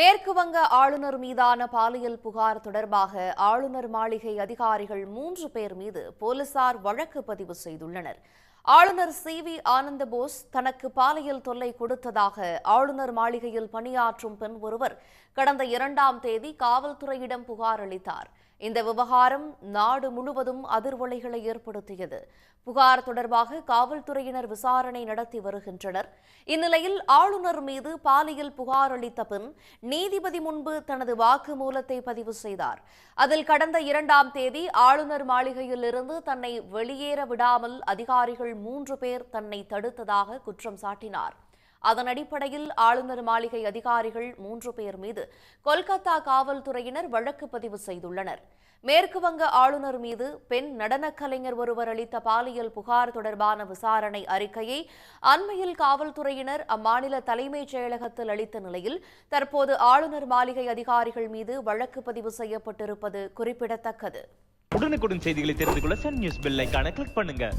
மேற்கு வங்க ஆளுநர் மீதான பாலியல் புகார் தொடர்பாக ஆளுநர் மாளிகை அதிகாரிகள் மூன்று பேர் மீது போலீசார் வழக்கு பதிவு செய்துள்ளனர். ஆளுநர் சி. வி. ஆனந்தபோஸ் தனக்கு பாலியல் தொல்லை கொடுத்ததாக ஆளுநர் மாளிகையில் பணியாற்றும் பெண் ஒருவர் கடந்த இரண்டாம் தேதி காவல்துறையிடம் புகார் அளித்தார். இந்த விவகாரம் நாடு முழுவதும் அதிர்வலைகளை ஏற்படுத்தியது. புகார் தொடர்பாக காவல்துறையினர் விசாரணை நடத்தி வருகின்றனர். இந்நிலையில் ஆளுநர் மீது பாலியல் புகார் அளித்த பின் நீதிபதி முன்பு தனது வாக்குமூலத்தை பதிவு செய்தார். அதில் கடந்த இரண்டாம் தேதி ஆளுநர் மாளிகையில் இருந்து தன்னை வெளியேற விடாமல் அதிகாரிகள் மூன்று பேர் தன்னை தடுத்ததாக குற்றம் சாட்டினார். அதன் அடிப்படையில் ஆளுநர் மாளிகை அதிகாரிகள் மூன்று பேர் மீது கொல்கத்தா காவல்துறையினர் வழக்கு பதிவு செய்துள்ளனர். மேற்குவங்க ஆளுநர் மீது பெண் நடனக் கலைஞர் ஒருவர் அளித்த பாலியல் புகார் தொடர்பான விசாரணை அறிக்கையை அண்மையில் காவல்துறையினர் அம்மாநில தலைமைச் செயலகத்தில் அளித்த நிலையில் தற்போது ஆளுநர் மாளிகை அதிகாரிகள் மீது வழக்கு பதிவு செய்யப்பட்டிருப்பது குறிப்பிடத்தக்கது. உடனுக்குடன் செய்திகளை தெரிந்து கொள்ள சன் நியூஸ் பெல் கிளிக் பண்ணுங்க.